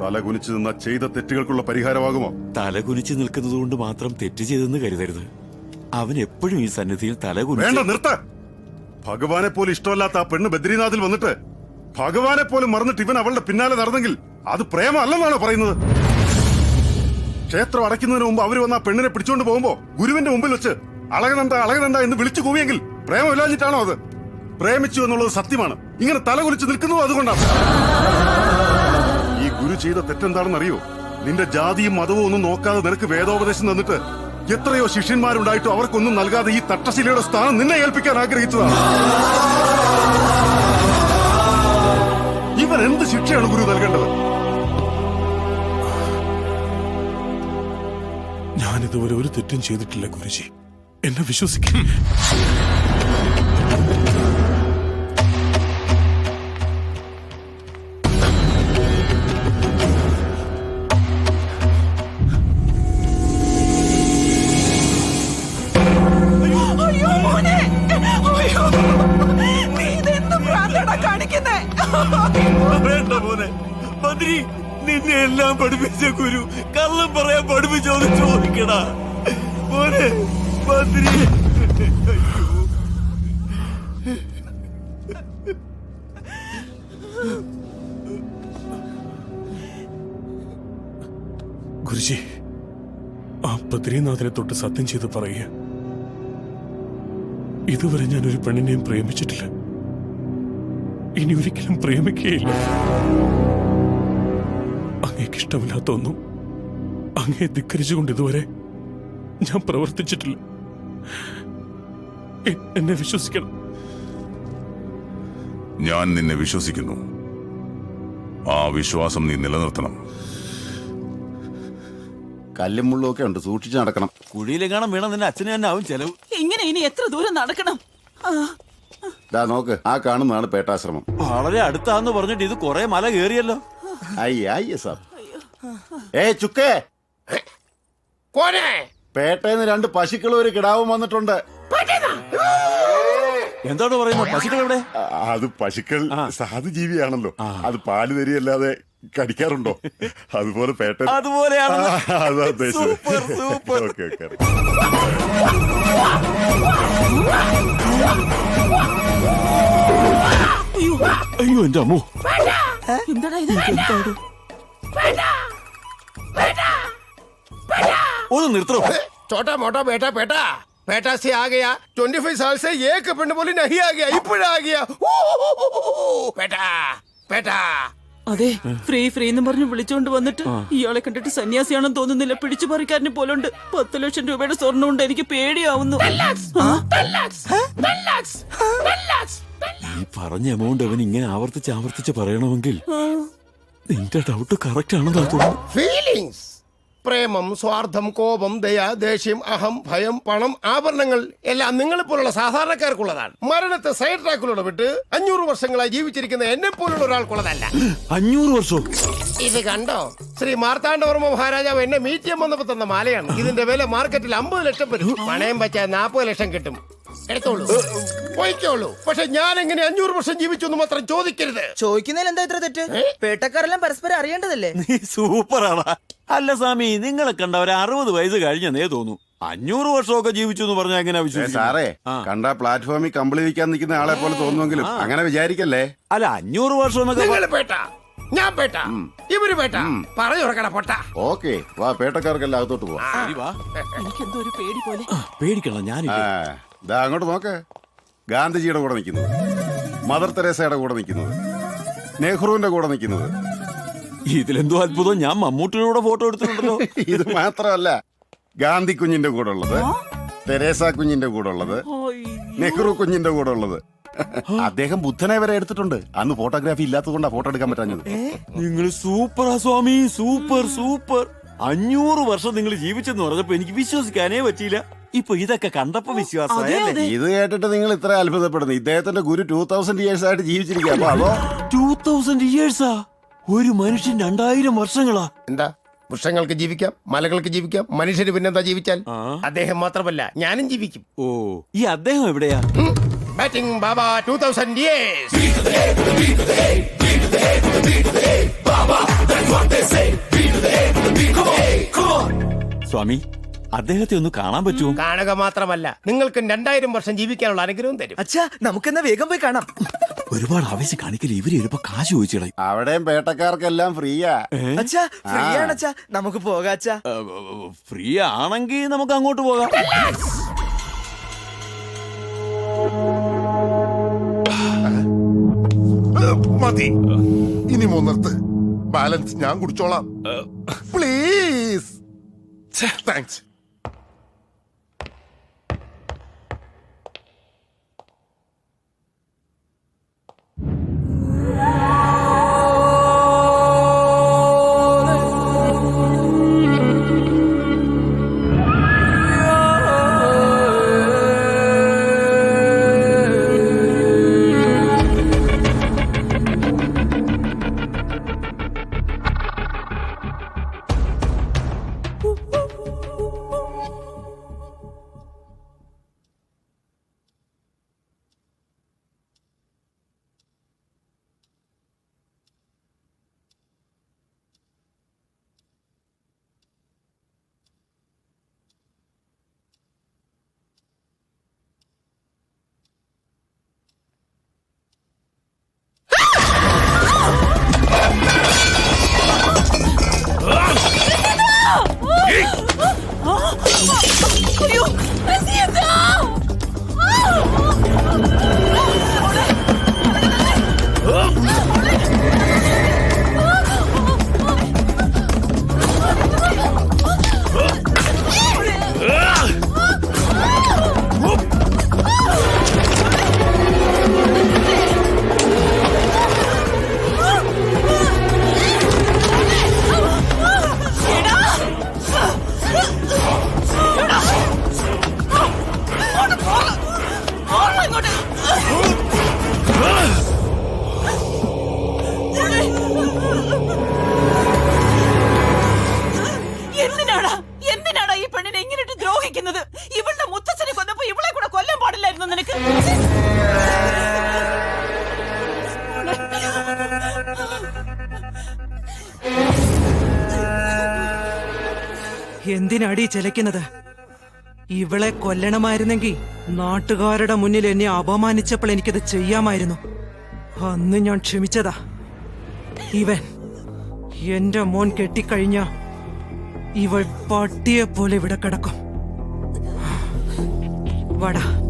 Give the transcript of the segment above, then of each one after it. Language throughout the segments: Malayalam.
തല കുനിച്ചു നിന്ന ചെയ്ത തെറ്റുകൾക്കുള്ള പരിഹാരമാകുമോ? തലകുനിച്ചു നിൽക്കുന്നത് കൊണ്ട് മാത്രം തെറ്റ് ചെയ്തെന്ന് കരുതരുത്. അവൻ എപ്പോഴും ഈ സന്നിധിയിൽ വേണ്ട കുനിച്ച് നിർത്ത. ഭഗവാനെ പോലും ഇഷ്ടമല്ലാത്ത ആ പെണ്ണ് ബദ്രീനാഥിൽ വന്നിട്ട് ഭഗവാനെ പോലും മറന്നിട്ട് ഇവൻ അവളുടെ പിന്നാലെ നടന്നെങ്കിൽ അത് പ്രേമല്ലെന്നാണോ പറയുന്നത്? ക്ഷേത്രം അടയ്ക്കുന്നതിന് മുമ്പ് അവർ വന്ന പെണ്ണിനെ പിടിച്ചോണ്ട് പോകുമ്പോ ഗുരുവിന്റെ മുമ്പിൽ വെച്ച് അളകനണ്ട അളകനണ്ട എന്ന് വിളിച്ചു കൂവിയെങ്കിൽ പ്രേമമില്ലാഞ്ഞിട്ടാണോ അത്? പ്രേമിച്ചു എന്നുള്ളത് സത്യമാണ്. ഇങ്ങനെ തലകുലിച്ച് കുലിച്ച് നിൽക്കുന്നതും അതുകൊണ്ടാണ്. ഈ ഗുരു ചെയ്ത തെറ്റെന്താണെന്ന് അറിയോ നിന്റെ ജാതിയും മതവും ഒന്നും നോക്കാതെ നിനക്ക് വേദോപദേശം തന്നിട്ട് എത്രയോ ശിഷ്യന്മാരുണ്ടായിട്ട് അവർക്കൊന്നും നൽകാതെ ഈ തട്ടശിലയുടെ സ്ഥാനം നിന്നെ ഏൽപ്പിക്കാൻ ആഗ്രഹിച്ചതാണ്. ഇവൻ എന്ത് ശിക്ഷയാണ് ഗുരു നൽകേണ്ടത്? ഞാൻ ഇതുവരെ ഒരു തെറ്റും ചെയ്തിട്ടില്ല ഗുരുജി. എന്നെ വിശ്വസിക്കും കാണിക്കുന്നേ? വേണ്ട മോനെ. ബദ്രി നിന്നെ എല്ലാം പഠിപ്പിച്ച ഗുരു. കള്ളം പറയാൻ പഠിപ്പിച്ചോന്ന് ചോദിക്കടാ. മോനെ മന്ത്രി. ഗുരുജി ആ ബദ്രീനാഥനെ തൊട്ട് സത്യം ചെയ്ത് പറയുക. ഇതുവരെ ഞാൻ ഒരു പെണ്ണിനെയും പ്രേമിച്ചിട്ടില്ല. ഇനി ഒരിക്കലും പ്രേമിക്കുകയില്ല. അങ്ങേക്ക് ഇഷ്ടമില്ലാത്ത ഒന്നും അങ്ങേ ധിക്കരിച്ചുകൊണ്ട് ഇതുവരെ ഞാൻ പ്രവർത്തിച്ചിട്ടില്ല. എ- എന്നെ വിശ്വസിക്കണം. ഞാൻ നിന്നെ വിശ്വസിക്കുന്നു. ആ വിശ്വാസം നീ നിലനിർത്തണം. കല്ലും മുള്ളും ഒക്കെ ഉണ്ട്. സൂക്ഷിച്ച് നടക്കണം. കുഴിയിലെങ്ങാണം വീണ നിന്റെ അച്ഛനെ തന്നെ ആവും ചെലവ്. ഇങ്ങനെ ഇനി എത്ര ദൂരം നടക്കണം? നോക്ക്. ആ കാണുന്നതാണ് പേട്ടാശ്രമം. വളരെ അടുത്താന്ന് പറഞ്ഞിട്ട് ഇത് കൊറേ മല കേറിയല്ലോ അയ്യ അയ്യ സാബ് ഏ ചുക്കേ. പേട്ടേന്ന് രണ്ട് പശുക്കളും ഒരു കിടാവും വന്നിട്ടുണ്ട്. എന്താണ് പറയുന്നത്? പശുക്കൾ എവിടെ? അത് പശുക്കൾ സാധു ജീവിയാണല്ലോ അത് പാൽ തരിയല്ലാതെ കടിക്കാറുണ്ടോ? അതുപോലെ പേട്ട അതുപോലെയാണ് അതാ ഉദ്ദേശിച്ചത് സൂപ്പർ, സൂപ്പർ. ഓക്കെ ഓക്കെ അയ്യോ എന്റെ അമ്മോ. എന്താടാ ഇത് ഒന്ന് നിർത്തണോ छोटा मोटा बेटा बेटा बेटा से आ गया ट्वेंटी फाइव साल से एक पिंड बोली नहीं आ गया इपड़ आ गया ऊ, ऊ, ऊ, ऊ, ऊ, बेटा बेटा അതെ ഫ്രീ ഫ്രീ എന്ന് പറഞ്ഞ് വിളിച്ചോണ്ട് വന്നിട്ട് ഇയാളെ കണ്ടിട്ട് സന്യാസിയാണെന്ന് തോന്നുന്നില്ല പിടിച്ചു പറിക്കാരനെ പോലുണ്ട് പത്ത് ലക്ഷം രൂപയുടെ സ്വർണ്ണം കൊണ്ട് എനിക്ക് പേടിയാവുന്നു ആ? ഈ പറഞ്ഞ എമൗണ്ട് അവൻ ഇങ്ങനെ ആവർത്തിച്ച് ആവർത്തിച്ച് പറയണമെങ്കിൽ നിന്റെ ഡൗട്ട് കറക്റ്റ് ആണെന്നാ തോന്നുന്നു ഫീലിങ്സ് പ്രേമം സ്വാർത്ഥം കോപം ദയ ദേഷ്യം അഹം ഭയം പണം ആഭരണങ്ങൾ എല്ലാം നിങ്ങളെപ്പോലുള്ള സാധാരണക്കാർക്കുള്ളതാണ്. മരണത്തെ സൈഡ് ട്രാക്കിലൂടെ വിട്ട് അഞ്ഞൂറ് വർഷങ്ങളായി ജീവിച്ചിരിക്കുന്ന എന്നെ പോലുള്ള ഒരാൾക്കുള്ളതല്ല. അഞ്ഞൂറ് വർഷം? ഇത് കണ്ടോ? ശ്രീ മാർത്താണ്ഡവർമ്മ മഹാരാജാവ് എന്നെ മീറ്റ് ചെയ്യാൻ വന്നപ്പോ തന്ന മാലയാണ്. ഇതിന്റെ വില മാർക്കറ്റിൽ അമ്പത് ലക്ഷം വരും. പണയം വെച്ചാൽ നാൽപ്പത് ലക്ഷം കിട്ടും. എടുത്തോളൂ. പോയിക്കോളൂ. പക്ഷെ ഞാൻ എങ്ങനെ അഞ്ഞൂറ് വർഷം ജീവിച്ചു എന്ന് മാത്രം ചോദിക്കരുത്. ചോദിക്കുന്നതിൽ എന്താ ഇത്ര തെറ്റ്? പേട്ടക്കാരെല്ലാം പരസ്പരം അറിയേണ്ടതല്ലേ? നീ സൂപ്പറാടാ. അല്ല സ്വാമി നിങ്ങളെ കണ്ട ഒരു അറുപത് വയസ്സ് കഴിഞ്ഞെന്നേ തോന്നു അഞ്ഞൂറ് വർഷമൊക്കെ ജീവിച്ചു എന്ന് പറഞ്ഞാൽ എങ്ങനെ വിശ്വസിക്കും സാറേ. കണ്ട പ്ലാറ്റ്ഫോമിൽ കമ്പിളി വിൽക്കാൻ നിൽക്കുന്ന ആളെ പോലെ തോന്നുമെങ്കിലും അങ്ങനെ വിചാരിക്കല്ലേ? അല്ല അഞ്ഞൂറ് വർഷം എന്നൊക്കെ പേട്ട. ഞാൻ പേട്ട. ഇവർ പേട്ട. പറഞ്ഞു തുറക്കട പൊട്ട. ഓക്കെ വാ പേട്ടക്കാർക്കെല്ലാം അകത്തോട്ട് പോവാ. ശരി, വാ. ദാ അങ്ങോട്ട് നോക്ക്. ഗാന്ധിജിയുടെ കൂടെ നിൽക്കുന്നത്. മദർ തെരേസയുടെ കൂടെ നിൽക്കുന്നത്. നെഹ്റുവിന്റെ കൂടെ നിൽക്കുന്നത്. ഇതിലെന്തോ അത്ഭുതം. ഞാൻ മമ്മൂട്ടിയുടെ ഫോട്ടോ എടുത്തിട്ടുണ്ടല്ലോ. ഇത് മാത്രമല്ല ഗാന്ധി കുഞ്ഞിന്റെ കൂടെ ഉള്ളത് തെരേസ കുഞ്ഞിന്റെ കൂടെ ഉള്ളത് നെഹ്റു കുഞ്ഞിന്റെ കൂടെ ഉള്ളത്. അദ്ദേഹം ബുദ്ധനെ വരെ എടുത്തിട്ടുണ്ട്. അന്ന് ഫോട്ടോഗ്രാഫി ഇല്ലാത്തത് കൊണ്ടാ ഫോട്ടോ എടുക്കാൻ പറ്റാഞ്ഞത്. നിങ്ങൾ സൂപ്പറാ സ്വാമി സൂപ്പർ സൂപ്പർ. അഞ്ഞൂറ് വർഷം നിങ്ങൾ ജീവിച്ചെന്ന് പറഞ്ഞപ്പോ എനിക്ക് വിശ്വസിക്കാനേ പറ്റിയില്ല. ഇപ്പൊ ഇതൊക്കെ കണ്ടപ്പോ വിശ്വാസം ഇത് കേട്ടിട്ട് നിങ്ങൾ ഇത്ര അത്ഭുതപ്പെടുന്നു. ഇദ്ദേഹത്തിന്റെ ഗുരു ടൂ തൗസൻഡ് ഇയേഴ്സ് ആയിട്ട് ജീവിച്ചിരിക്കുക അപ്പൊ അതോ ടൂ തൗസൻഡ് ഇയേഴ്സാ ഒരു മനുഷ്യൻ രണ്ടായിരം വർഷങ്ങളാ. എന്താ? വൃക്ഷങ്ങൾക്ക് ജീവിക്കാം മലകൾക്ക് ജീവിക്കാം മനുഷ്യന് പിന്നെന്താ ജീവിച്ചാൽ? അദ്ദേഹം മാത്രമല്ല ഞാനും ജീവിക്കും. ഓ ഈ അദ്ദേഹം എവിടെയാ? Batting Baba two thousand Swami അദ്ദേഹത്തെ ഒന്ന് കാണാൻ പറ്റുമോ? കാണുക മാത്രമല്ല നിങ്ങൾക്ക് രണ്ടായിരം വർഷം ജീവിക്കാനുള്ള അനുഗ്രഹം തരും. അച്ഛാ നമുക്കെന്നാ വേഗം പോയി കാണാം. ഒരുപാട് ആവേശം കാണിക്കൽ ഇവർ ഇപ്പൊ കാശ് ചോദിച്ചു അവിടെയും പേട്ടക്കാർക്കെല്ലാം ഫ്രീയാ. അച്ഛാ ഫ്രീ ആണ് അച്ഛാ. നമുക്ക് പോകാം അച്ഛാ. ഫ്രീ ആണെങ്കിൽ നമുക്ക് അങ്ങോട്ട് പോകാം. മതി. ഇനി മൂന്നിടത്ത് ബാലൻസ് ഞാൻ കുടിച്ചോളാം. പ്ലീസ്. താങ്ക്സ്. എന്തിനാടാ? എന്തിനാടാ ഈ പെണ്ണിനെ ഇങ്ങനെട്ട് ദ്രോഹിക്കുന്നത്? ഇവളുടെ മുത്തച്ഛനെ കൊന്നപ്പോ ഇവളെ കൂടെ കൊല്ലാൻ പാടില്ലായിരുന്നു നിനക്ക്? എന്തിനാടി ചെലക്കുന്നത് ഇവളെ കൊല്ലണമായിരുന്നെങ്കിൽ നാട്ടുകാരുടെ മുന്നിൽ എന്നെ അപമാനിച്ചപ്പോൾ എനിക്കത് ചെയ്യാമായിരുന്നു. അന്ന് ഞാൻ ക്ഷമിച്ചതാ. ഇവൻ എന്റെ മോൻ കെട്ടിക്കഴിഞ്ഞ ഇവൾ പട്ടിയെ പോലെ ഇവിടെ കിടക്കും. വടാ.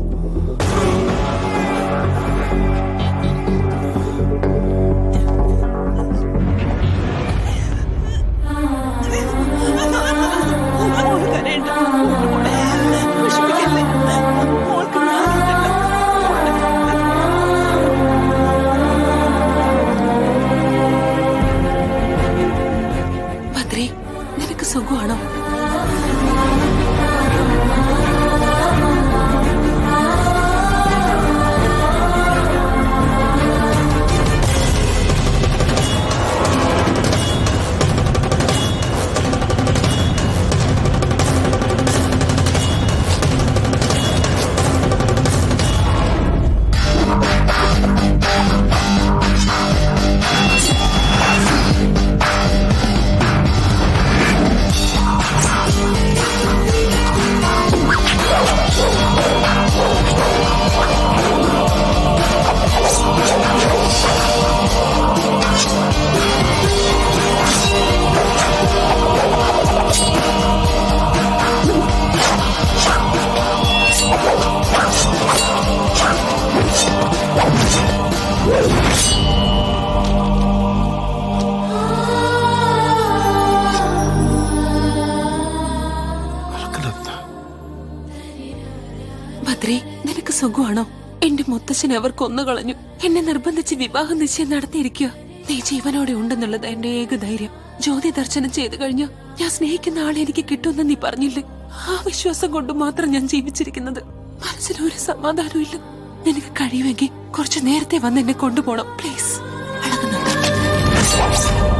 നിനക്ക് സുഖമാണോ? എന്റെ മുത്തശ്ശനെ അവർ കൊന്നുകളഞ്ഞു എന്നെ നിർബന്ധിച്ച് വിവാഹ നിശ്ചയം നടത്തിയിരിക്കുക. നീ ജീവനോടെ ഉണ്ടെന്നുള്ളത് എന്റെ ഏക ധൈര്യം. ജ്യോതി ദർശനം ചെയ്തു കഴിഞ്ഞു. ഞാൻ സ്നേഹിക്കുന്ന ആളെ എനിക്ക് കിട്ടുമെന്ന് നീ പറഞ്ഞില്ലേ? ആ വിശ്വാസം കൊണ്ട് മാത്രം ഞാൻ ജീവിച്ചിരിക്കുന്നത്. മനസ്സിനൊരു സമാധാനവും ഇല്ല. നിനക്ക് കഴിയുമെങ്കിൽ കുറച്ച് നേരത്തെ വന്ന് എന്നെ കൊണ്ടുപോകണം. പ്ലീസ് അളകുന്നുണ്ട്